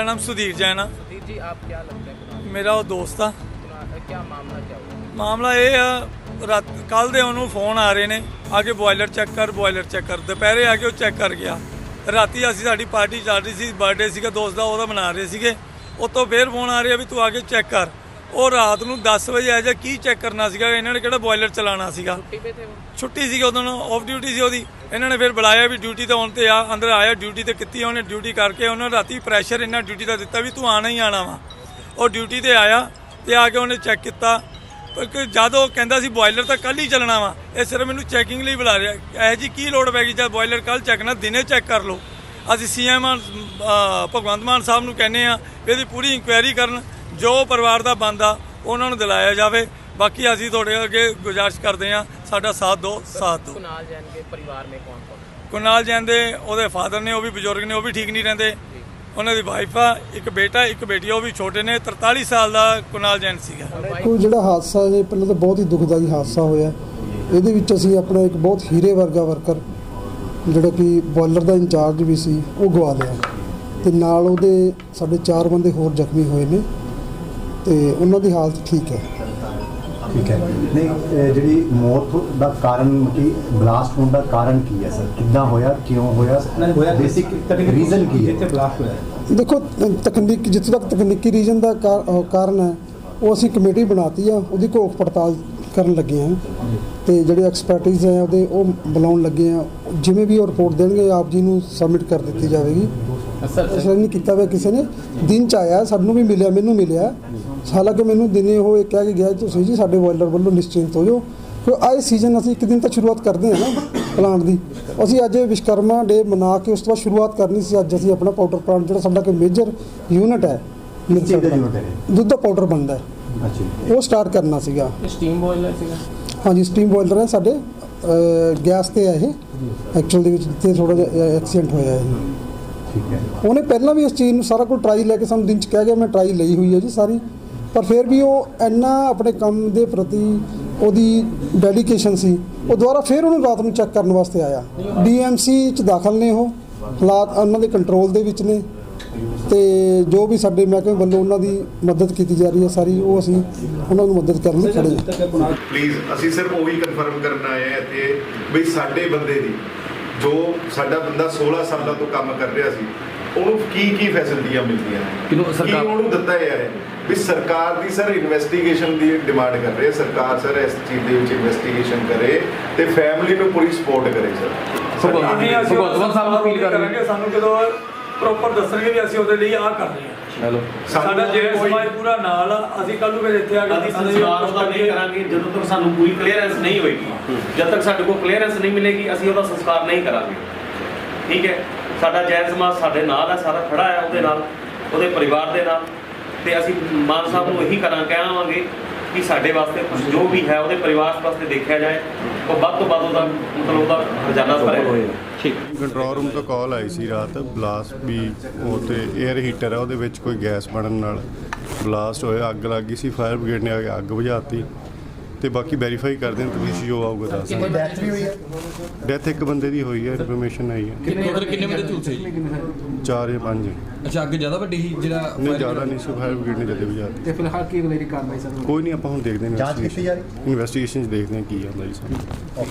ਨਾਮ ਸੁਧੀਰ ਜੈਨ ਆ सुधीर जी आप क्या लगता है कुणाल ਮੇਰਾ ਉਹ ਦੋਸਤ ਆ कुणाल- क्या मामला क्या हुआ ਮਾਮਲਾ ਇਹ ਆ ਰਾਤ ਕੱਲ ਦੇ ਉਹਨੂੰ ਫੋਨ ਆ ਰਹੇ ਨੇ ਆ ਕੇ ਬੋਇਲਰ ਚੈੱਕ ਕਰ ਬੋਇਲਰ ਚੈੱਕ ਕਰ ਦੁਪਹਿਰੇ ਆ ਕੇ ਉਹ ਚੈੱਕ ਕਰ ਗਿਆ ਰਾਤੀ ਅਸੀਂ ਸਾਡੀ ਪਾਰਟੀ ਚੱਲ ਰਹੀ ਸੀ ਬਰਥਡੇ ਸੀਗਾ ਦੋਸਤ ਦਾ ਉਹਦਾ ਮਨਾ ਰਹੇ ਸੀਗੇ ਉਤੋਂ ਫੇਰ ਫੋਨ ਆ ਰਿਹਾ ਵੀ ਤੂੰ ਆ ਕੇ ਚੈੱਕ ਕਰ ਉਹ ਰਾਤ ਨੂੰ 10 ਵਜੇ ਆਇਆ ਜਾਂ ਕੀ ਚੈੱਕ ਕਰਨਾ ਸੀਗਾ? ਇਹਨਾਂ ਨੇ ਕਿਹੜਾ ਬੋਇਲਰ ਚਲਾਉਣਾ ਸੀਗਾ? ਛੁੱਟੀ ਸੀਗੀ ਉਦੋਂ ਆਫ ਡਿਊਟੀ ਸੀ ਉਹਦੀ। ਇਹਨਾਂ ਨੇ ਫਿਰ ਬੁਲਾਇਆ ਵੀ ਡਿਊਟੀ ਤਾਂ ਆਉਣ ਤੇ ਆ ਅੰਦਰ ਆਇਆ ਡਿਊਟੀ ਤੇ ਕੀਤੀ ਉਹਨੇ ਡਿਊਟੀ ਕਰਕੇ ਉਹਨਾਂ ਰਾਤੀ ਪ੍ਰੈਸ਼ਰ ਇਹਨਾਂ ਡਿਊਟੀ ਦਾ ਦਿੱਤਾ ਵੀ ਤੂੰ ਆਣਾ ਹੀ ਆਣਾ ਵਾ। ਉਹ ਡਿਊਟੀ ਤੇ ਆਇਆ ਤੇ ਆ ਕੇ ਉਹਨੇ ਚੈੱਕ ਕੀਤਾ। ਕਿਉਂਕਿ ਜਦ ਉਹ ਕਹਿੰਦਾ ਸੀ ਬੋਇਲਰ ਤਾਂ ਕੱਲ ਹੀ ਚੱਲਣਾ ਵਾ ਇਹ ਸਿਰਫ ਮੈਨੂੰ ਚੈਕਿੰਗ ਲਈ ਬੁਲਾ ਰਿਹਾ। ਇਹ ਜੀ ਕੀ ਲੋੜ ਪੈ ਗਈ? ਜਦ ਬੋਇਲਰ ਕੱਲ ਚੈੱਕ ਨਾ ਦਿਨੇ ਚੈੱਕ ਕਰ ਲਓ। ਅਸੀਂ ਸੀਐਮ ਭਗਵੰਤ ਮਾਨ ਸਾਹਿਬ ਨੂੰ ਕਹਿੰਦੇ ਆ ਇਹਦੀ ਪੂਰੀ ਇਨਕੁਆਇਰੀ ਕਰਨ। ਜੋ ਪਰਿਵਾਰ ਦਾ ਬੰਦ ਆ ਉਹਨਾਂ ਨੂੰ ਦਿਲਾਇਆ ਜਾਵੇ ਬਾਕੀ ਅਸੀਂ ਤੁਹਾਡੇ ਅੱਗੇ ਗੁਜ਼ਾਰਿਸ਼ ਕਰਦੇ ਹਾਂ ਸਾਡਾ ਸਾਥ ਦੋ ਸਾਥ ਦੋ ਕੁਨਾਲ ਜੈਨ ਦੇ ਪਰਿਵਾਰ ਮੇ ਕੌਣ ਕੌਣ? ਕੁਨਾਲ ਜੈਨ ਦੇ ਉਹਦੇ ਫਾਦਰ ਨੇ ਉਹ ਵੀ ਬਜ਼ੁਰਗ ਨੇ ਉਹ ਵੀ ਠੀਕ ਨਹੀਂ ਰਹਿੰਦੇ। ਉਹਨਾਂ ਦੀ ਵਾਈਫ ਆ ਇੱਕ ਬੇਟਾ ਇੱਕ ਬੇਟੀ ਉਹ ਵੀ ਛੋਟੇ ਨੇ 43 ਸਾਲ ਦਾ ਕੁਨਾਲ ਜੈਨ ਸੀਗਾ। ਕੋਈ ਜਿਹੜਾ ਹਾਦਸਾ ਇਹ ਪਹਿਲਾਂ ਤਾਂ ਬਹੁਤ ਹੀ ਦੁਖਦਾਈ ਹਾਦਸਾ ਹੋਇਆ। ਇਹਦੇ ਵਿੱਚ ਅਸੀਂ ਆਪਣਾ ਇੱਕ ਬਹੁਤ ਹੀਰੇ ਵਰਗਾ ਵਰਕਰ ਜਿਹੜਾ ਕਿ ਬੋਲਰ ਦਾ ਇੰਚਾਰਜ ਵੀ ਸੀ ਉਹ ਗਵਾ ਲਿਆ। ਤੇ ਨਾਲ ਉਹਦੇ ਸਾਡੇ ਚਾਰ ਬੰਦੇ ਹੋਰ ਜ਼ਖਮੀ ਹੋਏ ਨੇ। ਤੇ ਉਹਨਾਂ ਦੀ ਹਾਲਤ ਠੀਕ ਹੈ। ਠੀਕ ਹੈ। ਨਹੀਂ ਇਹ ਜਿਹੜੀ ਮੌਤ ਦਾ ਕਾਰਨ ਕੀ ਬਲਾਸਟ ਹੋਣ ਦਾ ਕਾਰਨ ਕੀ ਹੈ ਸਰ? ਕਿੱਦਾਂ ਹੋਇਆ ਕਿਉਂ ਹੋਇਆ? ਬੇਸਿਕ ਰੀਜ਼ਨ ਕੀ ਹੈ? ਬਲਾਸਟ ਹੋਇਆ। ਦੇਖੋ ਤਕਨੀਕ ਜਿੱਥੇ ਤੱਕ ਤਕਨੀਕੀ ਰੀਜਨ ਦਾ ਕਾਰਨ ਹੈ ਉਹ ਅਸੀਂ ਕਮੇਟੀ ਬਣਾਤੀ ਆ ਉਹਦੀ ਘੋਖ ਪੜਤਾਲ ਕਰਨ ਲੱਗੇ ਹਾਂ ਤੇ ਜਿਹੜੇ ਐਕਸਪਰਟਿਜ਼ ਹੈ ਉਹਦੇ ਉਹ ਬੁਲਾਉਣ ਲੱਗੇ ਆ। ਜਿਵੇਂ ਵੀ ਉਹ ਰਿਪੋਰਟ ਦੇਣਗੇ ਆਪ ਜੀ ਨੂੰ ਸਬਮਿਟ ਕਰ ਦਿੱਤੀ ਜਾਵੇਗੀ। ਅਸਰ ਨਹੀਂ ਕੀਤਾ ਹੋਇਆ ਕਿਸੇ ਨੇ। ਦਿਨ ਚ ਆਇਆ ਸਾਨੂੰ ਵੀ ਮਿਲਿਆ ਮੈਨੂੰ ਮਿਲਿਆ। ਹਾਲਾਂਕਿ ਮੈਨੂੰ ਦਿਨੇ ਉਹ ਇਹ ਕਹਿ ਕੇ ਗਿਆ ਤੁਸੀਂ ਜੀ ਸਾਡੇ ਬੋਇਲਰ ਵੱਲੋਂ ਨਿਸ਼ਚਿੰਤ ਹੋ ਜਾਓ। ਕਿ ਆਏ ਸੀਜ਼ਨ ਅਸੀਂ ਇੱਕ ਦਿਨ ਤਾਂ ਸ਼ੁਰੂਆਤ ਕਰਦੇ ਹਾਂ ਨਾ ਪਲਾਂਟ ਦੀ। ਅਸੀਂ ਅੱਜ ਵਿਸ਼ਕਰਮਾ ਡੇ ਮਨਾ ਕੇ ਉਸ ਤੋਂ ਬਾਅਦ ਸ਼ੁਰੂਆਤ ਕਰਨੀ ਸੀ। ਅੱਜ ਅਸੀਂ ਆਪਣਾ ਪਾਊਡਰ ਪਲਾਂਟ ਜਿਹੜਾ ਸਾਡਾ ਕਿ ਮੇਜਰ ਯੂਨਿਟ ਹੈ ਦੁੱਧ ਦਾ ਪਾਊਡਰ ਬਣਦਾ ਹੈ। ਅੱਛਾ ਉਹ ਸਟਾਰਟ ਕਰਨਾ ਸੀਗਾ। ਸਟੀਮ ਬੋਇਲਰ ਸੀਗਾ। ਹਾਂਜੀ ਸਟੀਮ ਬੋਇਲਰ ਹੈ ਸਾਡੇ ਗੈਸ ਤੇ ਹੈ ਇਹ। ਐਕਚੁਅਲ ਦੇ ਵਿੱਚ ਜਿੱਥੇ ਥੋੜਾ ਜਿਹਾ ਐਕਸੀਡੈਂਟ ਹੋਇਆ ਹੈ ਹੈ। ਉਹਨੇ ਪਹਿਲਾਂ ਵੀ ਇਸ ਚੀਜ਼ ਨੂੰ ਸਾਰਾ ਕੁਝ ਟਰਾਈ ਲੈ ਕੇ ਸਾਨੂੰ ਦਿਨ ਚ ਕਹਿ ਗਿਆ ਮੈਂ ਟਰਾਈ ਲਈ ਹੋਈ ਹੈ ਜੀ ਸਾਰੀ। ਪਰ ਫਿਰ ਵੀ ਉਹ ਇੰਨਾ ਆਪਣੇ ਕੰਮ ਦੇ ਪ੍ਰਤੀ ਉਹਦੀ ਡੈਡੀਕੇਸ਼ਨ ਸੀ ਉਹ ਦੁਬਾਰਾ ਫਿਰ ਉਹਨੂੰ ਰਾਤ ਨੂੰ ਚੈੱਕ ਕਰਨ ਵਾਸਤੇ ਆਇਆ। ਡੀਐਮਸੀ ਚ ਦਾਖਲ ਨੇ ਉਹ ਹਾਲਾਤ ਉਹਨਾਂ ਦੇ ਕੰਟਰੋਲ ਦੇ ਵਿੱਚ ਨੇ। ਤੇ ਜੋ ਵੀ ਸਾਡੇ ਮਹਿਕਮੇ ਵੱਲੋਂ ਉਹਨਾਂ ਦੀ ਮਦਦ ਕੀਤੀ ਜਾ ਰਹੀ ਹੈ ਸਾਰੀ ਉਹ ਅਸੀਂ ਉਹਨਾਂ ਨੂੰ ਮਦਦ ਕਰਨ ਲਈ ਖੜੇ ਹਾਂ। ਪਲੀਜ਼ ਅਸੀਂ ਸਿਰਫ ਉਹੀ ਕਨਫਰਮ ਕਰਨ ਆਏ ਆ ਇੱਥੇ ਵੀ ਸਾਡੇ ਬੰਦੇ ਦੀ ਜੋ ਸਾਡਾ ਬੰਦਾ 16 ਸਾਲਾਂ ਤੋਂ ਕੰਮ ਕਰ ਰਿਹਾ ਸੀ ਉਹਨੂੰ ਕੀ ਕੀ ਫੈਸਿਲਿਟੀਆਂ ਮਿਲਦੀਆਂ? ਨੇ ਕਿਹਨੂੰ ਕੀ ਸਰਕਾਰ- ਉਹਨੂੰ ਦਿੱਤਾ ਹੈ? ਵੀ ਸਰਕਾਰ ਦੀ ਸਰ ਇਨਵੈਸਟੀਗੇਸ਼ਨ ਦੀ ਡਿਮਾਂਡ ਕਰ ਰਹੇ ਆ ਸਰਕਾਰ ਸਰ ਇਸ ਚੀਜ਼ ਦੇ ਵਿੱਚ ਇਨਵੈਸਟੀਗੇਸ਼ਨ ਕਰੇ ਤੇ ਫੈਮਿਲੀ ਨੂੰ ਪੂਰੀ ਸਪੋਰਟ ਕਰੇ ਸਰ। ਨਹੀਂ ਅਸੀਂ ਭਗਵੰਤ ਮਾਨ ਸਾਹਿਬ ਨੂੰ ਅਪੀਲ ਕਰ ਰਹੇ ਕਰਾਂਗੇ ਸਾਨੂੰ ਜਦੋਂ ਪ੍ਰੋਪਰ ਦੱਸਣਗੇ ਵੀ ਅਸੀਂ ਉਹਦੇ ਲਈ ਆਹ ਕਰ ਰਹੇ ਹਾਂ। हेलो ਸਾਡਾ ਜੇਰ ਸਮਾਜ ਪੂਰਾ ਨਾਲ ਆ ਅਸੀਂ ਕੱਲ ਨੂੰ ਫਿਰ ਇੱਥੇ ਆ ਕੇ ਅਸੀਂ ਸੰਸਕਾਰ ਉਹਦਾ ਨਹੀਂ ਕਰਾਂਗੇ ਜਦੋਂ ਤੱਕ ਸਾਨੂੰ ਪੂਰੀ ਕਲੀਅਰੈਂਸ ਨਹੀਂ ਹੋਏਗੀ ਜਦ ਤੱਕ ਸਾਡੇ ਕੋਲ ਕਲੀਅਰੈਂਸ ਨਹੀਂ ਮਿਲੇਗੀ ਅਸੀਂ ਉਹਦਾ ਸੰਸਕਾਰ ਨਹੀਂ ਕਰਾਂਗੇ। ਠੀਕ ਹੈ? ਸਾਡਾ ਜੈਨ ਸਮਾਜ ਸਾਡੇ ਨਾਲ ਹੈ ਸਾਰਾ ਖੜਾ ਹੈ ਉਹਦੇ ਨਾਲ ਉਹਦੇ ਪਰਿਵਾਰ ਦੇ ਨਾਲ। ਤੇ ਅਸੀਂ ਮਾਨ ਸਾਹਿਬ ਨੂੰ ਇਹੀ ਕਰਾਂ ਕਹਾਂਗੇ ਕਿ ਸਾਡੇ ਵਾਸਤੇ ਕੁਝ ਜੋ ਵੀ ਹੈ ਉਹਦੇ ਪਰਿਵਾਰ ਵਾਸਤੇ ਦੇਖਿਆ ਜਾਏ ਉਹ ਵੱਧ ਤੋਂ ਵੱਧ ਉਹਦਾ ਮਤਲਬ ਉਹਦਾ ਖਜ਼ਾਨਾ ਭਰੇ ਕੰਟਰੋਲ ਰੂਮ ਤੋਂ ਕਾਲ ਆਈ ਸੀ ਰਾਤ ਬਲਾਸਟ ਵੀ ਉਹ ਤੇ 에ਅਰ ਹੀਟਰ ਆ ਉਹਦੇ ਵਿੱਚ ਕੋਈ ਗੈਸ ਬਣਨ ਨਾਲ ਬਲਾਸਟ ਹੋਇਆ ਅੱਗ ਲੱਗ ਗਈ ਸੀ ਫਾਇਰ ਬ੍ਰਿਗੇਡ ਨੇ ਆ ਕੇ ਅੱਗ ਬੁਝਾਤੀ। ਤੇ ਬਾਕੀ ਵੈਰੀਫਾਈ ਕਰਦੇ ਹਾਂ ਤੁਸੀਂ ਜੋ ਆਊਗਾ ਦੱਸ ਕੋਈ ਡੈਥ ਵੀ ਹੋਈ ਹੈ? ਡੈਥ ਇੱਕ ਬੰਦੇ ਦੀ ਹੋਈ ਹੈ ਇਨਫੋਰਮੇਸ਼ਨ ਆਈ ਹੈ। ਟੋਟਲ ਕਿੰਨੇ ਬੰਦੇ ਝੂਠੇ ਜੀ ਚਾਰ ਜਾਂ ਪੰਜ। ਅੱਛਾ ਅੱਗੇ ਜ਼ਿਆਦਾ ਵੱਡੀ ਸੀ ਜਿਹੜਾ ਨਹੀਂ ਜ਼ਿਆਦਾ ਨਹੀਂ ਸੀ ਫਾਇਰ ਬ੍ਰਿਗੇਡ ਨੇ ਜਦੇ ਬੁਝਾਤੀ ਤੇ ਫਿਲਹਾਲ ਕੀ ਅਗਲੇਰੀ ਕਾਰਵਾਈ ਸਰ ਕੋਈ ਨਹੀਂ ਆਪਾਂ ਹੁਣ ਦੇਖਦੇ ਹਾਂ ਜਾਂਚ ਕੀਤੀ ਜਾ ਰਹੀ ਇਨਵੈਸਟੀਗੇਸ਼ਨ ਚ ਦੇਖਦੇ ਹਾਂ ਕੀ ਆਉਂਦਾ ਜੀ ਸਾਨੂੰ।